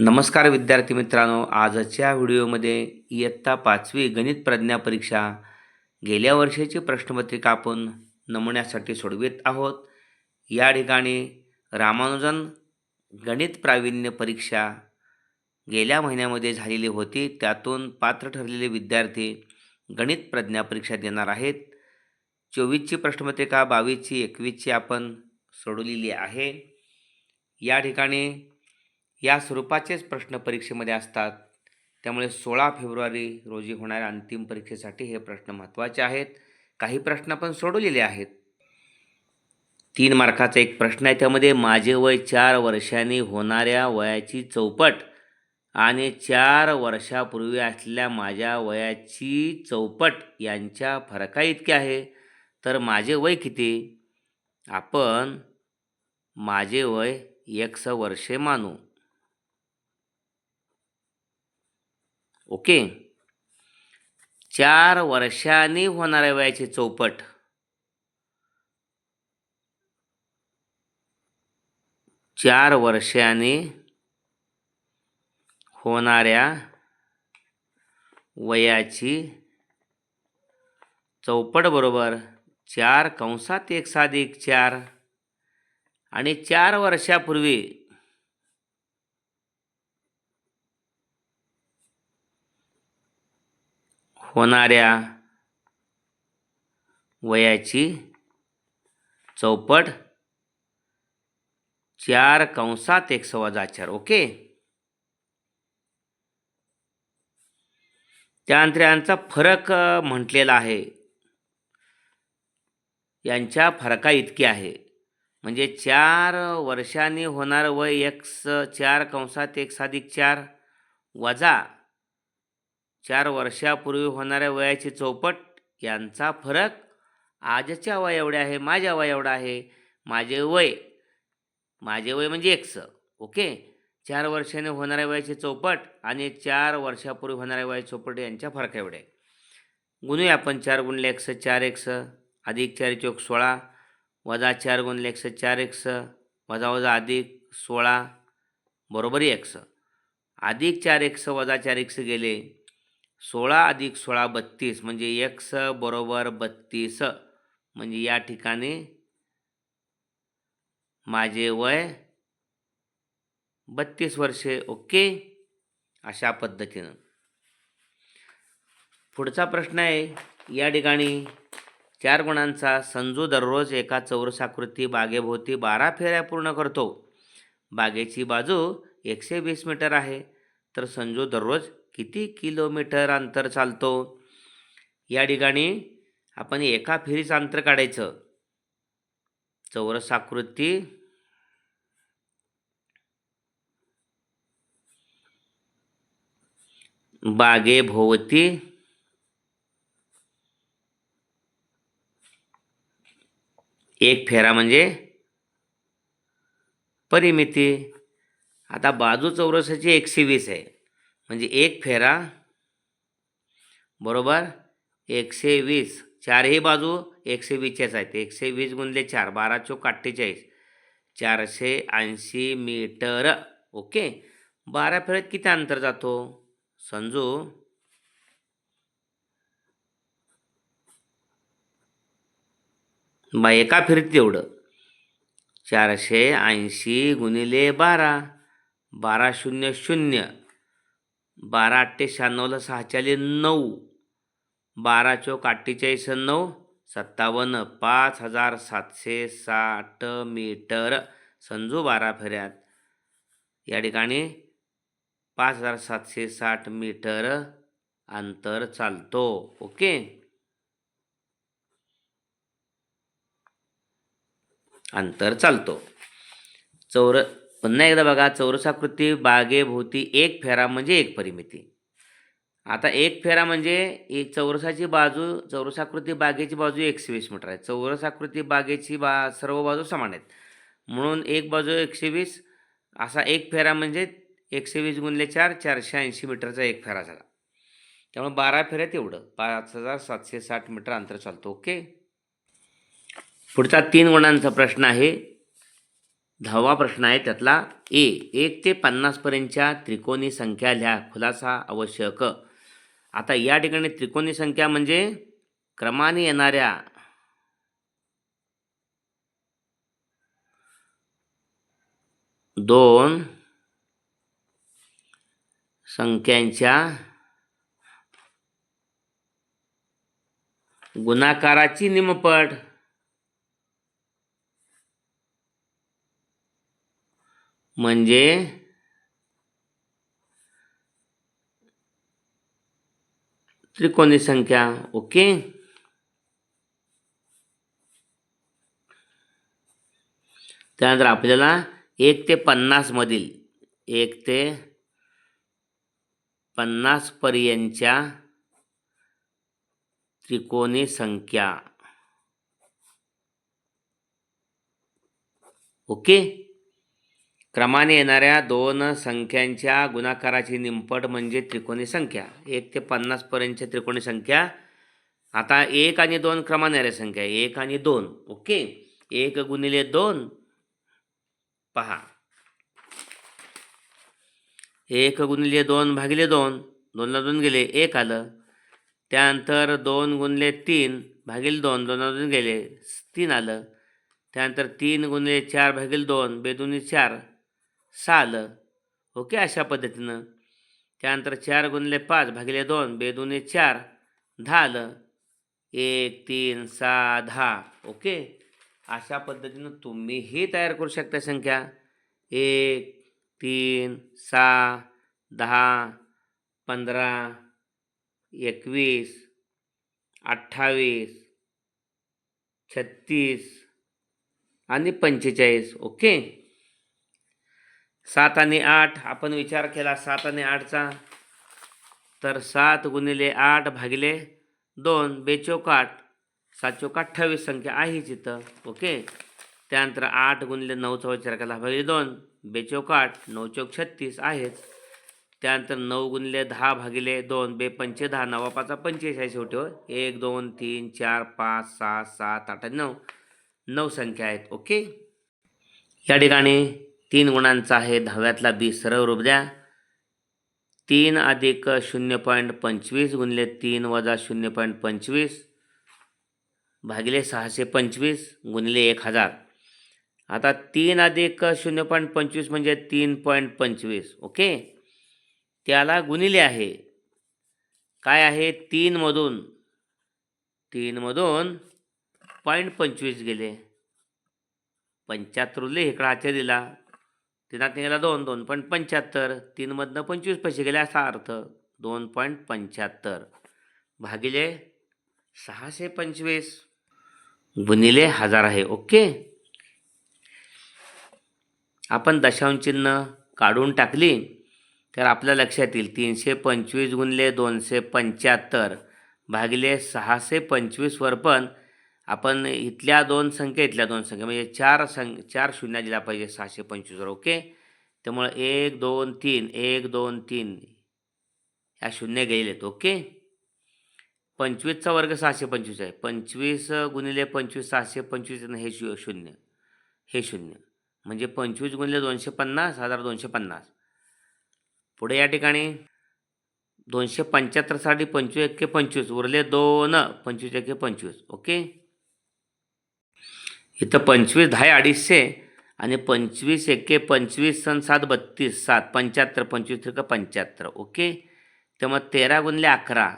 नमस्कार विद्यार्थी मित्रांनो आजच्या व्हिडिओमध्ये इयत्ता पाचवी गणित प्रज्ञा परीक्षा गेल्या वर्षाची प्रश्नपत्रिका आपण नमुन्यासाठी सोडवित आहोत. या ठिकाणी रामानुजन गणित प्रावीण्य परीक्षा गेल्या महिन्यामध्ये झालेली होती. त्यातून पात्र ठरलेले विद्यार्थी गणित प्रज्ञा परीक्षा देणार आहेत. चोवीसची प्रश्नपत्रिका बावीसची एकवीसची आपण सोडवलेली आहे. या ठिकाणी या स्वरूपाचेच प्रश्न परीक्षेमध्ये असतात. त्यामुळे सोळा फेब्रुवारी रोजी होणाऱ्या अंतिम परीक्षेसाठी हे प्रश्न महत्त्वाचे आहेत. काही प्रश्न आपण सोडवलेले आहेत. तीन मार्काचा एक प्रश्न आहे. त्यामध्ये माझे वय चार वर्षांनी होणाऱ्या वयाची चौपट आणि चार वर्षापूर्वी असलेल्या माझ्या वयाची चौपट यांच्या फरका इतके आहे. तर माझे वय किती? आपण माझे वय एक्स वर्षे मानू. ओके? चार वर्षांनी होणाऱ्या वयाची चौपट. चार वर्षांनी होणाऱ्या वयाची चौपट बरोबर चार कंसात एक साधिक चार. आणि चार वर्षापूर्वी होणाऱ्या वयाची चौपट चार कंसात एक वजा चार ओके? त्यानंतर यांचा फरक म्हटलेला आहे. यांच्या फरका इतके आहे. म्हणजे चार वर्षांनी होणारं वय एक चार कंसात एक साधिक चार वजा चार वर्षापूर्वी होणाऱ्या वयाची चौपट यांचा फरक आजच्या वय एवढे आहे माझ्या वय एवढा आहे. माझे वय माझे वय म्हणजे एक्स ओके? चार वर्षाने होणाऱ्या वयाची चौपट आणि चार वर्षापूर्वी होणाऱ्या वयाची चौपट यांच्या फरक एवढे. आहे गुणूया आपण चार गुणले एक्स चार एक्स अधिक चार चौक सोळा वजा चार गुणले स चार एक्स वजा वजा अधिक सोळा बरोबर एक्स अधिक चार एक्स वजा चार एक्स गेले सोळा अधिक सोळा बत्तीस म्हणजे एक्स बरोबर बत्तीस. म्हणजे या ठिकाणी माझे वय बत्तीस वर्षे. ओके? अशा पद्धतीनं. पुढचा प्रश्न आहे या ठिकाणी चार गुणांचा संजू दररोज एका चौरसाकृती बागेभोवती बारा फेऱ्या पूर्ण करतो. बागेची बाजू एकशे वीस मीटर आहे. तर संजू दररोज किती किलोमीटर अंतर चालतो? या ठिकाणी आपण एका फेरीचं अंतर काढायचं. चौरस आकृती बागे भोवती. एक फेरा म्हणजे परिमिती. आता बाजू चौरसाची एकशे वीस आहे. म्हणजे एक फेरा बरोबर? एकशे वीस. चारही बाजू एकशे वीसच्याच आहेत. एकशे वीस गुणले चार बारा चोक अठ्ठेचाळीस. चारशे ऐंशी मीटर. ओके? बारा फेऱ्यात किती अंतर जातो? संजू? बा एका फिरत तेवढं. चारशे ऐंशी गुणिले बारा. बारा शून्य शून्य. बारा अठ्ठे शहाण्णवला सहाचाले नऊ. बारा चौक अठ्ठेचाळीस नऊ. सत्तावन्न पाच हजार सातशे साठ मीटर. संजू बारा फेऱ्यात. या ठिकाणी पाच हजार सातशे साठ मीटर अंतर चालतो. ओके? अंतर चालतो. चौर पुन्हा एकदा बघा चौरसाकृती बागेभोवती एक फेरा म्हणजे एक परिमिती. आता एक फेरा म्हणजे एक चौरसाची बाजू चौरसाकृती बागेची बाजू एकशे वीस मीटर आहे. चौरसाकृती बागेची बा सर्व बाजू समान आहेत. म्हणून एक बाजू एकशे वीस असा एक फेरा म्हणजे एकशे वीस गुणले चार चारशे ऐंशी मीटरचा एक फेरा झाला. त्यामुळे बारा फेऱ्यात एवढं. पाच हजार सातशे साठ मीटर अंतर चालतो. ओके? पुढचा तीन गुणांचा प्रश्न आहे. दहावा प्रश्न आहे त्यातला ए. एक ते पन्नासपर्यंतच्या त्रिकोणी संख्या लिहा. खुलासा आवश्यक. आता या ठिकाणी त्रिकोणी संख्या म्हणजे क्रमाने येणाऱ्या दोन संख्यांच्या गुणाकाराची निमपट. म्हणजे त्रिकोणी संख्या ओके? त्यानंतर आपल्याला एक ते पन्नासमधील एक ते पन्नासपर्यंतच्या त्रिकोणी संख्या ओके? क्रमाने येणाऱ्या दोन संख्यांच्या गुणाकाराची निंपट म्हणजे त्रिकोणी संख्या. एक ते पन्नासपर्यंतच्या त्रिकोणी संख्या. आता एक आणि दोन क्रमाने येणाऱ्या संख्या. एक आणि दोन. ओके? एक गुणिले दोन. पहा. एक गुणिले दोन भागिले दोन. दोनला दोन गेले. एक आलं. त्यानंतर दोन गुणले तीन भागिले दोन. दोनला दोन गेले. तीन आलं. त्यानंतर तीन गुणिले चार भागिले दोन. बेदोन्ही चार. सहा आलं ओके अशा पद्धतीनं. त्यानंतर चार गुणले पाच भागिले दोन बेदुने चार दहा आलं एक तीन सहा दहा. ओके? अशा पद्धतीनं तुम्हीही तयार करू शकता संख्या. एक तीन सहा दहा पंधरा एकवीस अठ्ठावीस छत्तीस आणि पंचेचाळीस. ओके? सात आणि आठ आपण विचार केला सात आणि आठचा. तर सात गुणिले आठ भागिले दोन बेचोकाठ सात चोका अठ्ठावीस संख्या आहेच इथं ओके? त्यानंतर आठ गुणिले नऊचा विचार केला भागिले दोन बेचोकाठ नऊ चौक छत्तीस आहेच. त्यानंतर नऊ गुणिले दहा भागिले दोन बे पंचे दहा नवा पाचा पंचेचाळीस आहे शेवटी हो एक दोन तीन चार पाच सहा सात आठ आणि नऊ. नऊ संख्या आहेत ओके? या ठिकाणी तीन गुणांचा आहे दहाव्यातला बी सरळ रूप द्या. तीन अधिक शून्य पॉईंट पंचवीस गुणले तीन वजा शून्य पॉईंट पंचवीस भागिले सहाशे पंचवीस गुणले एक हजार. आता तीन अधिक शून्य पॉईंट पंचवीस म्हणजे तीन पॉईंट पंचवीस ओके? त्याला गुणिले आहे. काय आहे? तीनमधून तीनमधून पॉईंट पंचवीस गेले. पंच्याहत्तर उरले इकडं आच्या दिला तिनात निघाला दोन दोन पॉईंट पंच्याहत्तर. तीनमधनं पंचवीस पैसे गेले असा अर्थ. दोन पॉईंट पंच्याहत्तर. भागिले सहाशे पंचवीस. गुणिले हजार आहे ओके? आपण दशांश चिन्ह काढून टाकली तर आपल्या लक्षात येईल तीनशे पंचवीस गुणले दोनशे पंच्याहत्तर. भागिले सहाशे पंचवीसवर पण आपण इथल्या दोन संख्या इथल्या दोन संख्या म्हणजे चार सं चार शून्य दिला पाहिजे सहाशे पंचवीसवर ओके? त्यामुळं एक दोन तीन एक दोन तीन ह्या शून्य गेलेत ओके? पंचवीसचा वर्ग सहाशे पंचवीस आहे. पंचवीस गुणिले पंचवीस सहाशे पंचवीस हे शू शून्य. हे शून्य. म्हणजे पंचवीस गुणिले दोनशे पन्नास हजार दोनशे पन्नास. पुढे या ठिकाणी. दोनशे पंच्याहत्तरसाठी पंचवीस एक्के पंचवीस उरले दोन. पंचवीस एक्के पंचवीस ओके? इथं पंचवीस दहा अडीचशे आणि पंचवीस एके पंचवीस सण सात बत्तीस. सात पंच्याहत्तर पंचवीस त्रिक पंच्याहत्तर. ओके? त्यामुळे तेरा गुणले अकरा.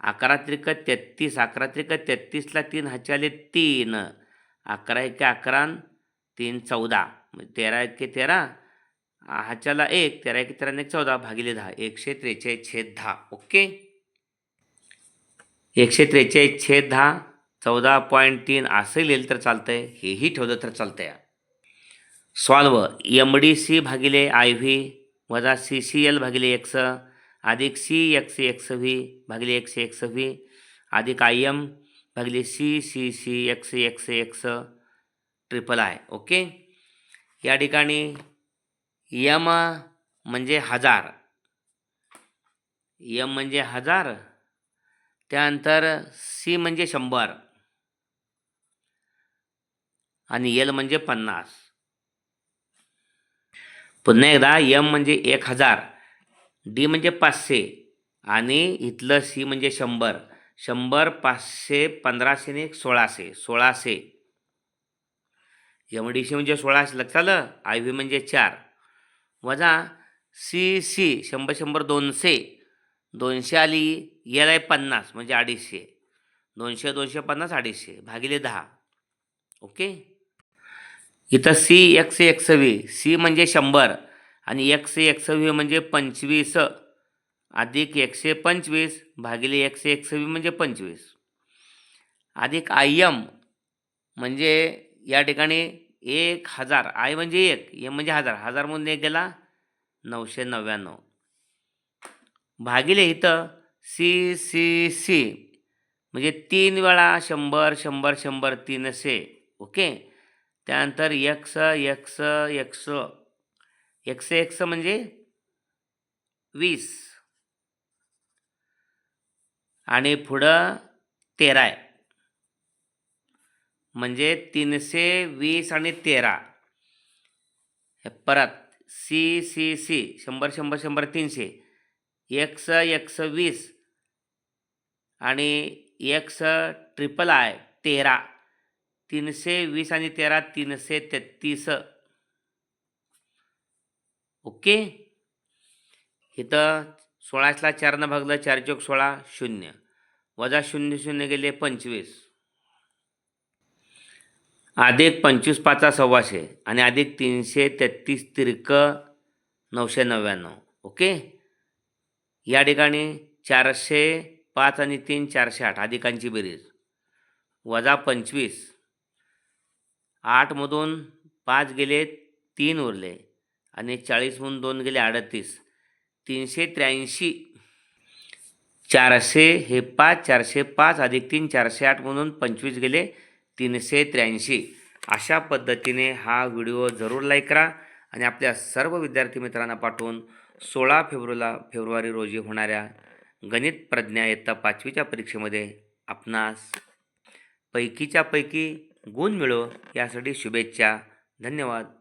अकरा त्रिक तेहत्तीस अकरा त्रिक तेहत्तीसला तीन हचाले तीन. अकरा एके अकरा तीन चौदा. तेरा एके तेरा हाच्याला एक. तेरा एके तेरा एक चौदा भागिले दहा. एकशे त्रेचाळीस छेद दहा. ओके? एकशे त्रेचाळीस छेद दहा. चौदा पॉईंट तीन असं लिहिलं तर चालतं आहे हेही ठेवलं तर चालतं आहे सॉल्व एम डी सी भागिले आय व्ही वजा सी सी एल भागिले एक्स अधिक सी एक्स एक्स व्ही भागिले एक्स एक्स व्ही अधिक आय एम भागिले C C C X X X triple I okay? या ठिकाणी यम म्हणजे हजार. यम म्हणजे हजार त्यानंतर सी म्हणजे शंभर. आणि एल म्हणजे पन्नास. पुन्हा एकदा यम म्हणजे एक हजार डी म्हणजे पाचशे आणि इथलं सी म्हणजे शंभर. शंभर पाचशे पंधराशे आणि एक सोळाशे. सोळाशे. एम डी सी म्हणजे सोळाशे लक्षात आलं? आय व्ही म्हणजे चार. वजा सी सी शंभर शंभर दोनशे. दोनशे आली एल आहे पन्नास म्हणजे अडीचशे. दोनशे दोनशे पन्नास अडीचशे. भागिले दहा. ओके? इथं सी एकशे एकसवी सी म्हणजे शंभर आणि एकशे एकसवी म्हणजे पंचवीस अधिक एकशे पंचवीस भागिले एकशे एकसवी म्हणजे पंचवीस. अधिक आय एम म्हणजे या ठिकाणी एक हजार. आय म्हणजे एक एम म्हणजे हजार. हजार म्हणून एक गेला नऊशे नव्याण्णव. भागिले इथं सी सी सी म्हणजे तीन वेळा शंभर शंभर शंभर तीनशे. ओके? त्यानंतर यक्स यक्स यक्स एकशे एक्स म्हणजे वीस. आणि पुढं तेरा आहे म्हणजे तीनशे वीस आणि तेरा. परत सी सी सी शंभर शंभर शंभर तीनशे. एक्स एक्स वीस. आणि एक्स ट्रिपल आय तेरा. तीनशे वीस आणि तेरा तीनशे तेहतीस. ओके? इथं सोळाशला चारनं भागलं चार चौक सोळा शून्य. वजा शून्य शून्य गेले पंचवीस. अधिक पंचवीस पाचा सव्वाशे आणि अधिक तीनशे तेहतीस तिरक नऊशे नव्याण्णव. ओके? या ठिकाणी चारशे पाच आणि तीन चारशे आठ अधिकांची बेरीज. वजा पंचवीस. आठमधून पाच गेले तीन उरले आणि चाळीसमधून दोन गेले अडतीस. तीनशे त्र्याऐंशी चारशे हे पाच चारशे पाच अधिक तीन चारशे आठमधून पंचवीस गेले तीनशे त्र्याऐंशी. अशा पद्धतीने हा व्हिडिओ जरूर लाईक करा आणि आपल्या सर्व विद्यार्थी मित्रांना पाठवून सोळा फेब्रुला फेब्रुवारी रोजी होणाऱ्या गणित प्रज्ञा इयत्ता पाचवीच्या परीक्षेमध्ये आपणास पैकीच्या पैकी गुण मिळो. यासाठी शुभेच्छा. धन्यवाद.